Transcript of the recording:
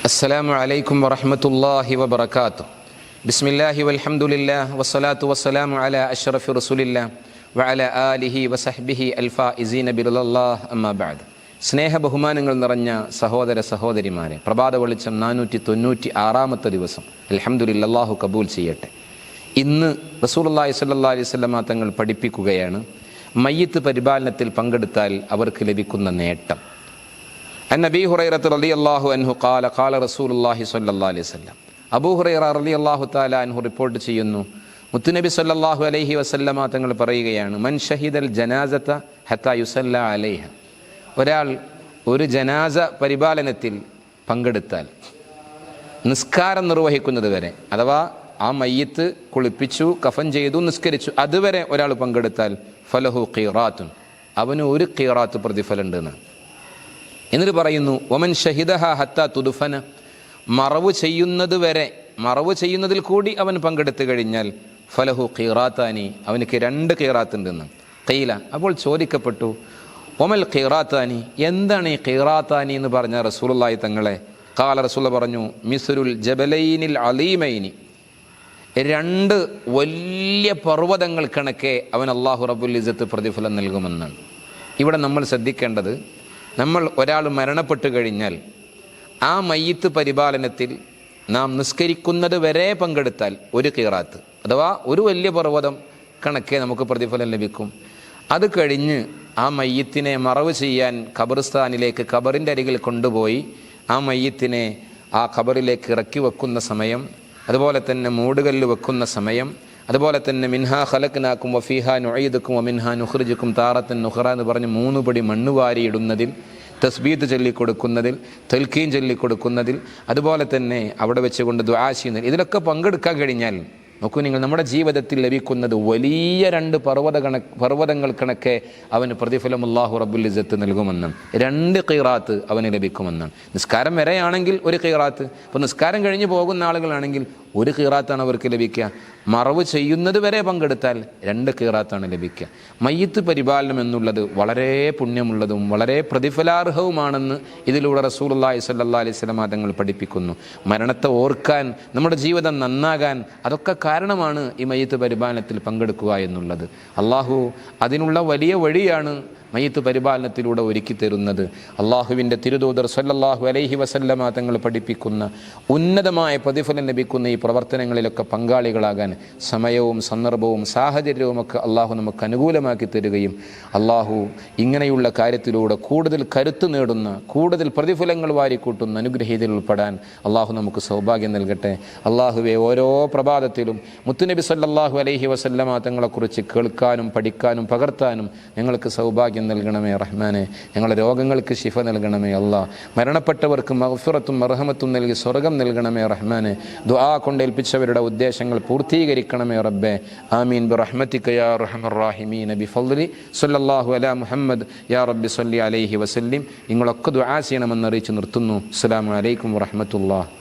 السلام عليكم ورحمة الله وبركاته بسم الله والحمد لله والصلاة والسلام على أشرف رسول الله وعلى آله وصحبه الفائزين برضا الله أما بعد സ്നേഹ ബഹുമാനങ്ങൾ നിറഞ്ഞ സഹോദര സഹോദരിമാരെ പ്രഭാത വെളിച്ചം നാനൂറ്റി തൊണ്ണൂറ്റി ആറാമത്തെ ദിവസം അലഹമുല്ല അള്ളാഹു കബൂൽ ചെയ്യട്ടെ ഇന്ന് റസൂലുള്ളാഹി സ്വല്ലല്ലാഹി അലൈഹി വസല്ലമ തങ്ങൾ പഠിപ്പിക്കുകയാണ് മയ്യത്ത് പരിപാലനത്തിൽ പങ്കെടുത്താൽ അവർക്ക് ലഭിക്കുന്ന നേട്ടം ഹുറൈറത്ത് റലി അള്ളാഹു അൻഹു കാല കാല റസൂലുല്ലാഹി സല്ലാ അലൈഹി സ്വല്ലം അബൂ ഹുറൈറ റലി അള്ളാഹു അൻഹു റിപ്പോർട്ട് ചെയ്യുന്നു. മുത്തുനബി സല്ലാഹു അലൈഹി വസല്ലമ തങ്ങൾ പറയുകയാണ് മൻ ഷഹിദൽ ജനാസത്ത ഹത്ത യുസല്ല അലൈഹ. ഒരാൾ ഒരു ജനാസ പരിപാലനത്തിൽ പങ്കെടുത്താൽ നിസ്കാരം നിർവഹിക്കുന്നത് വരെ അഥവാ ആ മയ്യത്ത് കുളിപ്പിച്ചു കഫൻ ചെയ്തു നിസ്കരിച്ചു അതുവരെ ഒരാൾ പങ്കെടുത്താൽ ഫലഹു ഖീറാത്തുൻ. അവന് ഒരു ഖീറാത്ത് പ്രതിഫലം ഉണ്ടെന്ന് എന്നിട്ട് പറയുന്നു ഒമൻ ഷഹിദഹ ഹത്ത തുദുഫന. മറവ് ചെയ്യുന്നത് വരെ മറവ് ചെയ്യുന്നതിൽ കൂടി അവൻ പങ്കെടുത്തു കഴിഞ്ഞാൽ ഫലഹു ഖീറാത്താനി. അവനക്ക് രണ്ട് ഖീറാത്തുണ്ടെന്ന്. കയ്യില അപ്പോൾ ചോദിക്കപ്പെട്ടു ഒമൽ ഖീറാത്താനി? എന്താണ് ഈ ഖീറാത്താനി? എന്ന് പറഞ്ഞ റസൂലുള്ളാഹി തങ്ങളെ കാല റസൂല പറഞ്ഞു മിസുരുൽ ജബലൈനിൽ അലീമൈനി. രണ്ട് വലിയ പർവതങ്ങൾ കണക്കെ അവൻ അള്ളാഹു റബുൽ ഇസത്ത് പ്രതിഫലം നൽകുമെന്നാണ്. ഇവിടെ നമ്മൾ ശ്രദ്ധിക്കേണ്ടത് നമ്മൾ ഒരാൾ മരണപ്പെട്ടു കഴിഞ്ഞാൽ ആ മയ്യത്ത് പരിപാലനത്തിൽ നാം നിസ്കരിക്കുന്നത് വരെ പങ്കെടുത്താൽ ഒരു കീറാത്ത് അഥവാ ഒരു വലിയ പർവതം കണക്കെ നമുക്ക് പ്രതിഫലം ലഭിക്കും. അത് കഴിഞ്ഞ് ആ മയ്യത്തിനെ മറവ് ചെയ്യാൻ ഖബർസ്ഥാനിലേക്ക് ഖബറിന്റെ അരികിൽ കൊണ്ടുപോയി ആ മയ്യത്തിനെ ആ ഖബറിലേക്ക് ഇറക്കി വെക്കുന്ന സമയം അതുപോലെ തന്നെ മൂടുകല്ല് വെക്കുന്ന സമയം അതുപോലെ തന്നെ മിൻഹാ ഖലക്നാക്കും വഫീഹ നുഴീദക്കും മിൻഹാ നുഹ്റിജക്കും താറത്തൻ നുഹ്റ എന്ന് പറഞ്ഞ് മൂന്ന് പടി മണ്ണ് വാരിയിടുന്നതിൽ തസ്ബീത്ത് ചൊല്ലിക്കൊടുക്കുന്നതിൽ തെൽക്കീൻ ചൊല്ലിക്കൊടുക്കുന്നതിൽ അതുപോലെ തന്നെ അവിടെ വെച്ചുകൊണ്ട് ദ്വാ ഇതിലൊക്കെ പങ്കെടുക്കാൻ കഴിഞ്ഞാൽ നോക്കൂ നിങ്ങൾ നമ്മുടെ ജീവിതത്തിൽ ലഭിക്കുന്നത് വലിയ രണ്ട് പർവത കണക്ക് പർവതങ്ങൾ കണക്കെ അവന് പ്രതിഫലം അള്ളാഹു റബ്ബുൽ ഇസത്ത് നൽകുമെന്നും രണ്ട് കീറാത്ത് അവന് ലഭിക്കുമെന്നാണ്. നിസ്കാരം വരെയാണെങ്കിൽ ഒരു കീറാത്ത് ഇപ്പോൾ നിസ്കാരം കഴിഞ്ഞ് പോകുന്ന ആളുകളാണെങ്കിൽ ഒരു കീറാത്താണ് അവർക്ക് ലഭിക്കുക. മറവ് ചെയ്യുന്നത് വരെ പങ്കെടുത്താൽ രണ്ട് കീറാത്താണ് ലഭിക്കുക. മയ്യത്ത് പരിപാലനം എന്നുള്ളത് വളരെ പുണ്യമുള്ളതും വളരെ പ്രതിഫലാർഹവുമാണെന്ന് ഇതിലൂടെ റസൂലുള്ളാഹി സ്വല്ലല്ലാഹി അലൈഹി വസല്ലം തങ്ങൾ പഠിപ്പിക്കുന്നു. മരണത്തെ ഓർക്കാൻ നമ്മുടെ ജീവിതം നന്നാകാൻ അതൊക്കെ കാരണമാണ് ഈ മയ്യത്ത് പരിപാലനത്തിൽ പങ്കെടുക്കുക എന്നുള്ളത്. അള്ളാഹു അതിനുള്ള വലിയ വഴിയാണ് മയ്യത്ത് പരിപാലനത്തിലൂടെ ഒരുക്കി തരുന്നത്. അള്ളാഹുവിന്റെ തിരുദൂതർ സല്ലല്ലാഹു അലൈഹി വസല്ലമ തങ്ങൾ പഠിപ്പിക്കുന്ന ഉന്നതമായ പ്രതിഫലം ലഭിക്കുന്ന ഈ പ്രവർത്തനങ്ങളിലൊക്കെ പങ്കാളികളാകാൻ സമയവും സന്ദർഭവും സാഹചര്യവും ഒക്കെ അള്ളാഹു നമുക്ക് അനുകൂലമാക്കി തരികയും അള്ളാഹു ഇങ്ങനെയുള്ള കാര്യത്തിലൂടെ കൂടുതൽ കരുത്ത് നേടുന്ന കൂടുതൽ പ്രതിഫലങ്ങൾ വാരിക്കൂട്ടുന്ന അനുഗ്രഹീതയിൽ ഉൾപ്പെടാൻ അള്ളാഹു നമുക്ക് സൗഭാഗ്യം നൽകട്ടെ. അള്ളാഹുവെ ഓരോ പ്രഭാതത്തിലും മുത്തുനബി സല്ലല്ലാഹു അലൈഹി വസല്ലമ തങ്ങളെക്കുറിച്ച് കേൾക്കാനും പഠിക്കാനും പകർത്താനും ഞങ്ങൾക്ക് സൗഭാഗ്യം നൽകണമേ റഹ്മാനെ. ഞങ്ങളുടെ രോഗങ്ങൾക്ക് ശിഫ നൽകണമേ അള്ളാ മരണപ്പെട്ടവർക്ക് മഹഫിറത്തും മർഹമത്തും നൽകി സ്വർഗം നൽകണമേ റഹ്മാനെ. ദുആ കൊണ്ടേൽപ്പിച്ചവരുടെ ഉദ്ദേശങ്ങൾ പൂർത്തീകരിക്കണമേ റബ്ബെ. ആമീൻ. ബിറഹ്മതിക യാ റഹ്മർ റാഹിമീൻ ബിഫദ്ലി സല്ലല്ലാഹു അലാ മുഹമ്മദ്. യാ റബ്ബി സല്ലി അലൈഹി വസല്ലിം. നിങ്ങളൊക്കെ ദുആ ചെയ്യണമെന്ന് അറിയിച്ച് നിർത്തുന്നു. അസ്സലാമു അലൈക്കും വറഹ്മത്തുള്ളാഹി.